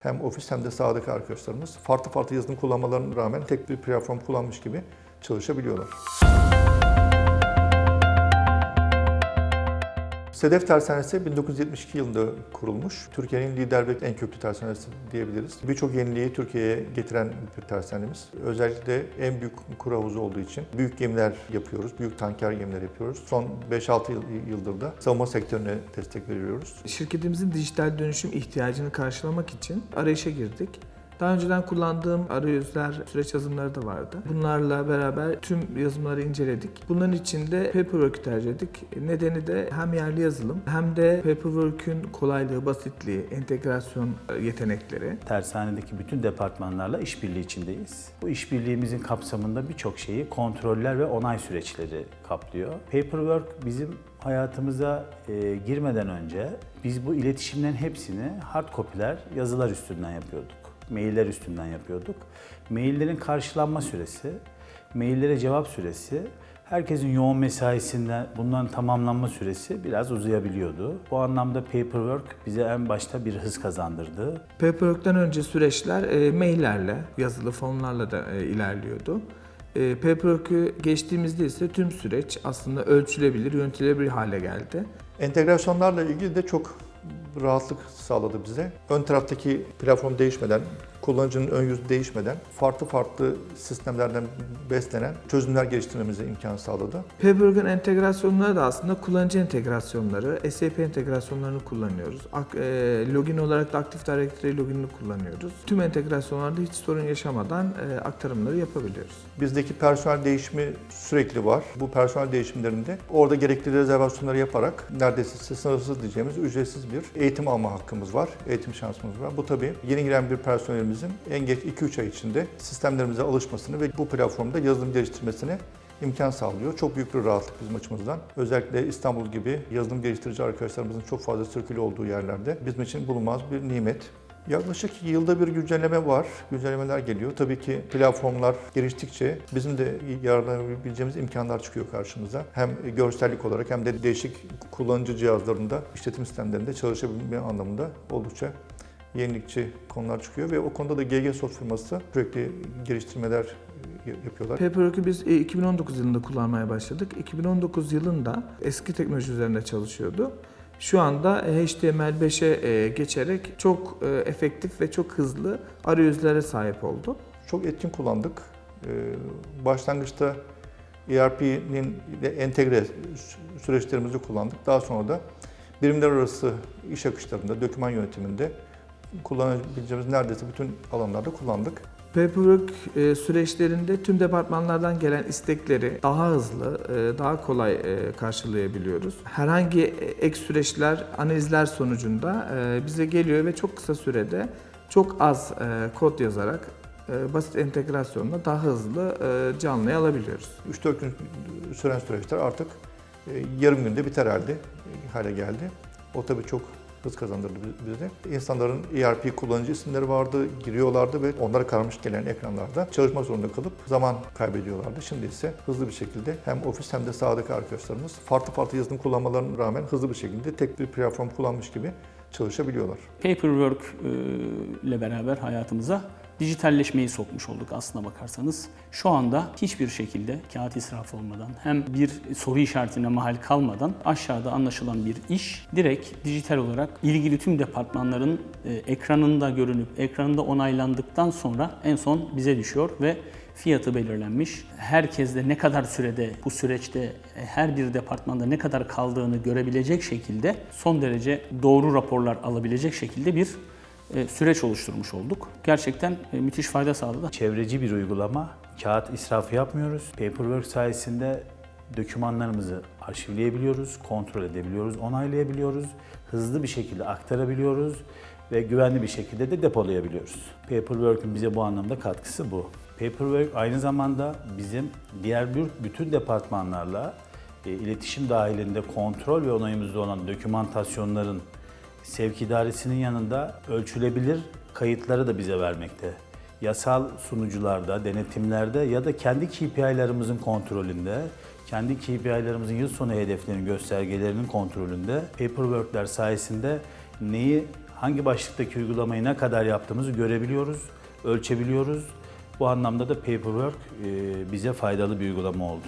Hem ofis hem de sahadaki arkadaşlarımız farklı farklı yazılım kullanmalarına rağmen tek bir platform kullanmış gibi çalışabiliyorlar. Sedef Tersanesi 1972 yılında kurulmuş. Türkiye'nin lider ve en köklü tersanesi diyebiliriz. Birçok yeniliği Türkiye'ye getiren bir tersanemiz. Özellikle en büyük kuru havuzu olduğu için büyük gemiler yapıyoruz, büyük tanker gemiler yapıyoruz. Son 5-6 yıl- yıldır da savunma sektörüne destek veriyoruz. Şirketimizin dijital dönüşüm ihtiyacını karşılamak için arayışa girdik. Daha önceden kullandığım arayüzler, süreç yazılımları da vardı. Bunlarla beraber tüm yazılımları inceledik. Bunların içinde Paperwork'ü tercih ettik. Nedeni de hem yerli yazılım hem de Paperwork'ün kolaylığı, basitliği, entegrasyon yetenekleri. Tersanedeki bütün departmanlarla işbirliği içindeyiz. Bu işbirliğimizin kapsamında birçok şeyi kontroller ve onay süreçleri kaplıyor. Paperwork bizim hayatımıza e, girmeden önce biz bu iletişimlerin hepsini hard copy'ler, yazılar üstünden yapıyorduk. Mailler üstünden yapıyorduk. Maillerin karşılanma süresi, maillere cevap süresi, herkesin yoğun mesaisinden bunların tamamlanma süresi biraz uzayabiliyordu. Bu anlamda Paperwork bize en başta bir hız kazandırdı. Paperwork'ten önce süreçler e, maillerle, yazılı formlarla da e, ilerliyordu. E, Paperwork'ü geçtiğimizde ise tüm süreç aslında ölçülebilir, yönetilebilir hale geldi. Entegrasyonlarla ilgili de çok rahatlık sağladı bize. Ön taraftaki platform değişmeden, kullanıcının ön yüzü değişmeden farklı farklı sistemlerden beslenen çözümler geliştirmemize imkan sağladı. Paperwork'ün entegrasyonları da aslında kullanıcı entegrasyonları, SAP entegrasyonlarını kullanıyoruz. E, login olarak da Active Directory loginini kullanıyoruz. Tüm entegrasyonlarda hiç sorun yaşamadan e, aktarımları yapabiliyoruz. Bizdeki personel değişimi sürekli var. Bu personel değişimlerinde orada gerekli rezervasyonları yaparak neredeyse sınırsız diyeceğimiz ücretsiz bir eğitim alma hakkımız var. Eğitim şansımız var. Bu tabii yeni giren bir personelimizin en geç 2-3 ay içinde sistemlerimize alışmasını ve bu platformda yazılım geliştirmesine imkan sağlıyor. Çok büyük bir rahatlık bizim açımızdan. Özellikle İstanbul gibi yazılım geliştirici arkadaşlarımızın çok fazla sirkülü olduğu yerlerde bizim için bulunmaz bir nimet. Yaklaşık yılda bir güncelleme var, güncellemeler geliyor. Tabii ki platformlar geliştikçe bizim de yararlanabileceğimiz imkanlar çıkıyor karşımıza. Hem görsellik olarak hem de değişik kullanıcı cihazlarında, işletim sistemlerinde çalışabilme anlamında oldukça yenilikçi konular çıkıyor ve o konuda da GG Soft firması sürekli geliştirmeler yapıyorlar. Paperwork'ü biz e, 2019 yılında kullanmaya başladık. 2019 yılında eski teknoloji üzerinde çalışıyordu. Şu anda e, HTML5'e e, geçerek çok e, efektif ve çok hızlı arayüzlere sahip oldu. Çok etkin kullandık. Başlangıçta ERP'nin entegre sü- süreçlerimizi kullandık. Daha sonra da birimler arası iş akışlarında, doküman yönetiminde kullanabileceğimiz neredeyse bütün alanlarda kullandık. Paperwork e, süreçlerinde tüm departmanlardan gelen istekleri daha hızlı, e, daha kolay e, karşılayabiliyoruz. Herhangi ek süreçler, analizler sonucunda bize geliyor ve çok kısa sürede çok az kod yazarak basit entegrasyonla daha hızlı canlıya alabiliyoruz. 3-4 gün süren süreçler artık yarım günde biter halde hale geldi. O tabii çok hız kazandırdı bize. İnsanların ERP kullanıcı isimleri vardı, giriyorlardı ve onlara karmış gelen ekranlarda çalışmak zorunda kalıp zaman kaybediyorlardı. Şimdi ise hızlı bir şekilde hem ofis hem de sahadaki arkadaşlarımız farklı farklı yazılım kullanmalarına rağmen hızlı bir şekilde tek bir platform kullanmış gibi çalışabiliyorlar. Paperwork e, ile beraber hayatımıza dijitalleşmeyi sokmuş olduk aslına bakarsanız. Şu anda hiçbir şekilde kağıt israfı olmadan hem bir soru işaretine mahal kalmadan aşağıda anlaşılan bir iş direkt dijital olarak ilgili tüm departmanların e, ekranında görünüp ekranında onaylandıktan sonra en son bize düşüyor ve fiyatı belirlenmiş. Herkes de ne kadar sürede bu süreçte e, her bir departmanda ne kadar kaldığını görebilecek şekilde son derece doğru raporlar alabilecek şekilde bir süreç oluşturmuş olduk. Gerçekten e, müthiş fayda sağladı. Çevreci bir uygulama. Kağıt israfı yapmıyoruz. Paperwork sayesinde dokümanlarımızı arşivleyebiliyoruz, kontrol edebiliyoruz, onaylayabiliyoruz, hızlı bir şekilde aktarabiliyoruz ve güvenli bir şekilde de depolayabiliyoruz. Paperwork'ün bize bu anlamda katkısı bu. Paperwork aynı zamanda bizim diğer bütün departmanlarla e, iletişim dahilinde kontrol ve onayımızda olan dokümantasyonların sevk idaresinin yanında ölçülebilir kayıtları da bize vermekte. Yasal sunucularda, denetimlerde ya da kendi KPI'lerimizin kontrolünde, kendi KPI'lerimizin yıl sonu hedeflerinin göstergelerinin kontrolünde Paperwork'ler sayesinde neyi hangi başlıktaki uygulamayı ne kadar yaptığımızı görebiliyoruz, ölçebiliyoruz. Bu anlamda da Paperwork e, bize faydalı bir uygulama oldu.